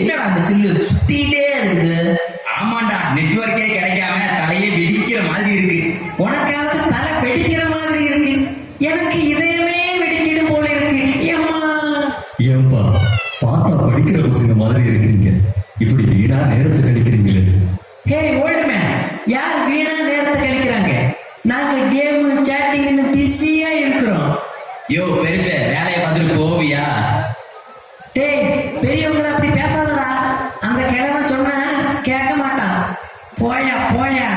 என்னடா அந்த சில்லு? சுத்திட்டே இருக்குது ஆமாண்டா நெட்வொர்க்கே கிடைக்காம தலையே வெடிக்கிற மாதிரி இருக்கு. உனக்காவது தலை வெடிக்கிற மாதிரி இருக்கு. எனக்கு இதயமே வெடிக்கிடும் போல இருக்கு. ஏம்மா? ஏன்பா பார்த்தா படிக்கிற பசங்க மாதிரி இருக்கிறீங்க. இப்படி வீணா நேரத்தை கழிக்கிறீங்களே. ஹே ஓல்டு மேன் யார் வீணா நேரத்தை கழிக்கிறாங்க? நாங்க கேம் சேட்டிங்னு பிஸியா இருக்கிறோம். யோ பெருச வேலையை பார்த்துட்டு போவியா? போயா போயா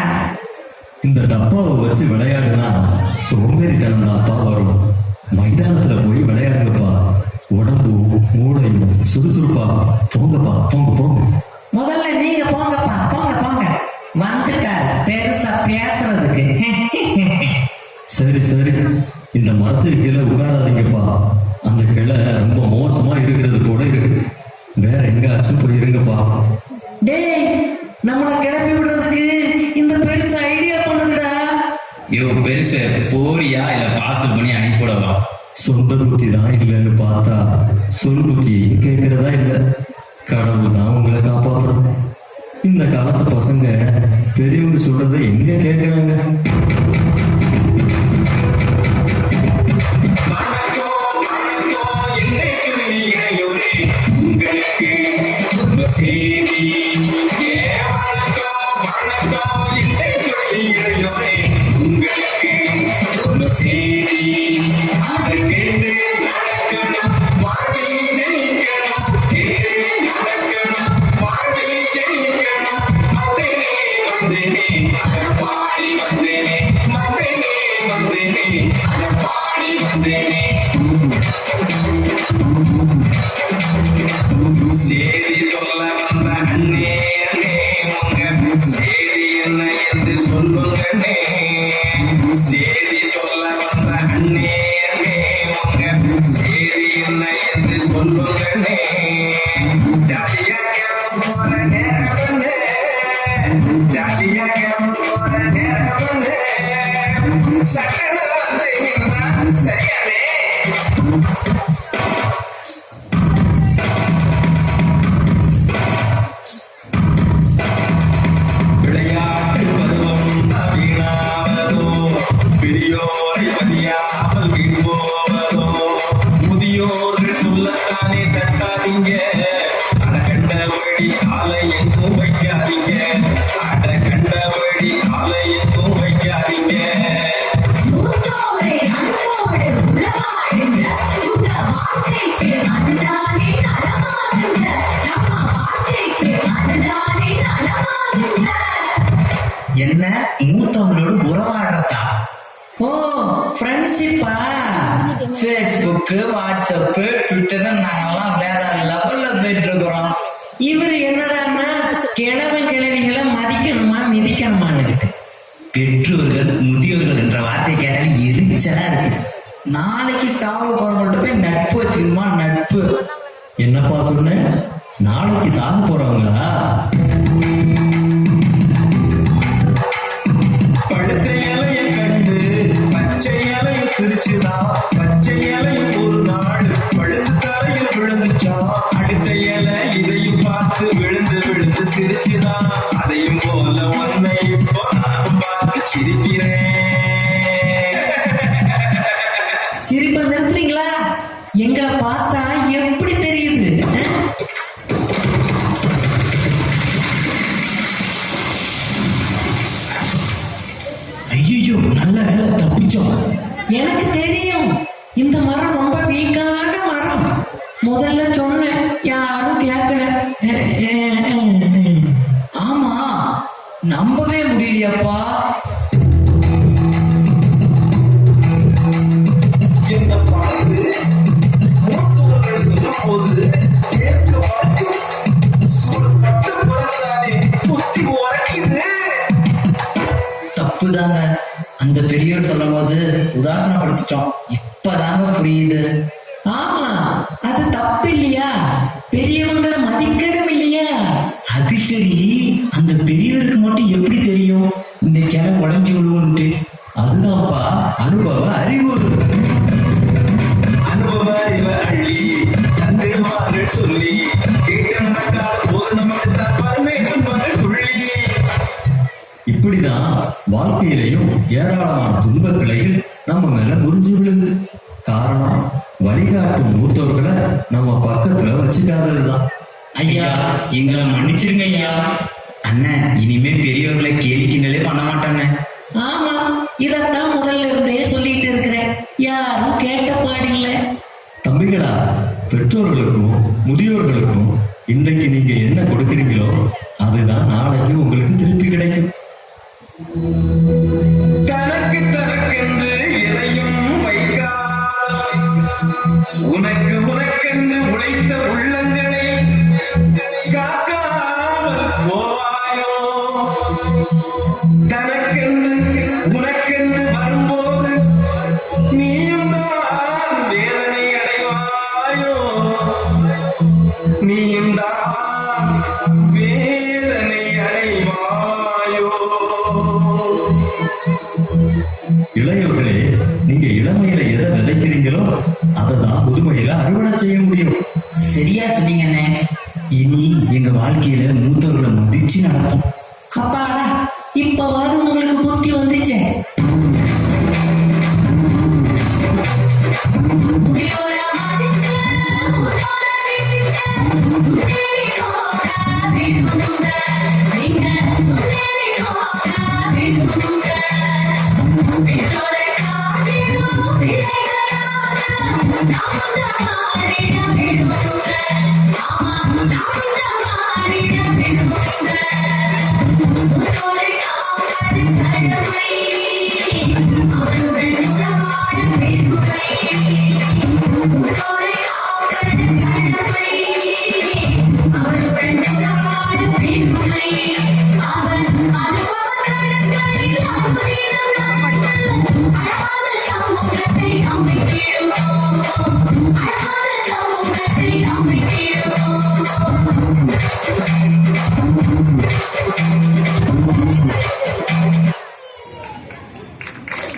இந்த டப்பாவை வச்சு விளையாடுனா சோம்பேறித்தனம் தான்ப்பா வரும். மைதானத்துல போய் விளையாடுங்கப்பா. உடம்பும் மூளையும் சுறுசுறுப்பா. போங்கப்பா போங்க போங்க. முதல்ல நீங்க போங்கப்பா போங்க போங்க. வந்துட்டார். பெருசா பேசுறதுக்கு. சரி சரி. இந்த மரத்துக்கு கீழே உட்காராதீங்கப்பா. அந்த கிளை ரொம்ப மோசமா இருக்கிறது போல இருக்கு. வேற எங்காச்சும் போய் இருங்கப்பா சொந்த புத்தி தான் இல்லைன்னு பார்த்தா. சொல் புத்தி கேட்கறதா இல்லை? கடவுள் தான் உங்களை காப்பாற்றணும் இந்த காலத்து பசங்க பெரியவங்க சொல்றதை எங்க கேட்கிறாங்க? Yeah. ஃப்ரெண்ட்ஷிப்பா ஃபேஸ்புக் வாட்ஸ்அப் ட்விட்டர் நாங்கெல்லாம் வேற லெவல்ல போயிட்டு இருக்கிறோம். இவர் என்னடான்னா கிழவன் கிழவிகளை மதிக்கணுமா மிதிக்கணுமான்னு இருக்கு பெற்றோர்கள் முதியோர்கள் என்ற வார்த்தை கேட்டாலே எரிச்சலா இருக்கு. நாளைக்கு சாவ போறவங்கள்ட்ட போய் நட்பு வச்சுக்கணுமா நட்பு? என்னப்பா சொன்ன? நாளைக்கு சாக போறவங்களா? இலைய பச்சை இலையும் ஒரு நாள் பழுத்து தரையில் விழுந்துச்சா? அடுத்த இலை இதையும் பார்த்து விழுந்து விழுந்து சிரிச்சுதான் அதையும் போல உன்னை இப்போ நானும் பார்த்து சிரிக்கிறேன். சிரிப்பை நிறுத்துறீங்களா? எங்களை பார்த்தா எப்படி தெரியும். இந்த மரம் ரொம்ப வீக்கான மரம். முதல்ல சொன்னேன் யாரும் கேட்கல. ஆமா நம்பவே முடியலையாப்பா. தப்புதாங்க. அந்த பெரியவர் சொல்லும் போது உதாசனப்படுத்திட்டோம் இப்பதாங்க புரியுது. ஆமா அது தப்பு இல்லையா பெரியவங்களை மதிக்கணும் இல்லையா அது சரி. அந்த பெரியவருக்கு மட்டும் எப்படி தெரியும்? இந்த கிளை உடஞ்சி விழுவோன்ட்டு. அதுதான்ப்பா. அனுபவ அறிவு. அனுபவ அறிவ அள்ளி தந்திருவார்கள் சொல்லி கேட்ட இப்படிதான் வாழ்க்கையிலையும் ஏராளமான துன்பங்களையும் நம்ம மேல முறிஞ்சு விழுது காரணம் வழிகாட்டும் மூத்தோர்களை நம்ம பக்கத்துல வச்சுக்காததுதான். ஐயா எங்களை மன்னிச்சிருங்க ஐயா அண்ணன் இனிமே பெரியவர்களை கேலி கிண்டலே பண்ண மாட்டானே ஆமா இதத்தான் முதல்ல இருந்தே சொல்லிட்டு இருக்கிறேன். யாரும் கேட்ட பாடில்லை தம்பிகளா பெற்றோர்களுக்கும் முதியோர்களுக்கும் இன்னைக்கு நீங்க என்ன கொடுக்குறீங்களோ அதுதான் நாளைக்கு உங்களுக்கு திருப்பி கிடைக்கும். நீங்க இளமையில எதை விதைக்கிறீங்களோ அதை தான் முதுமையில அறுவடை செய்ய முடியும். சரியா சொன்னீங்கண்ணே இனி எங்க வாழ்க்கையில மூத்தவர்களை மதிச்சு நடப்போம் அப்பாடா இப்பவாது உங்களுக்கு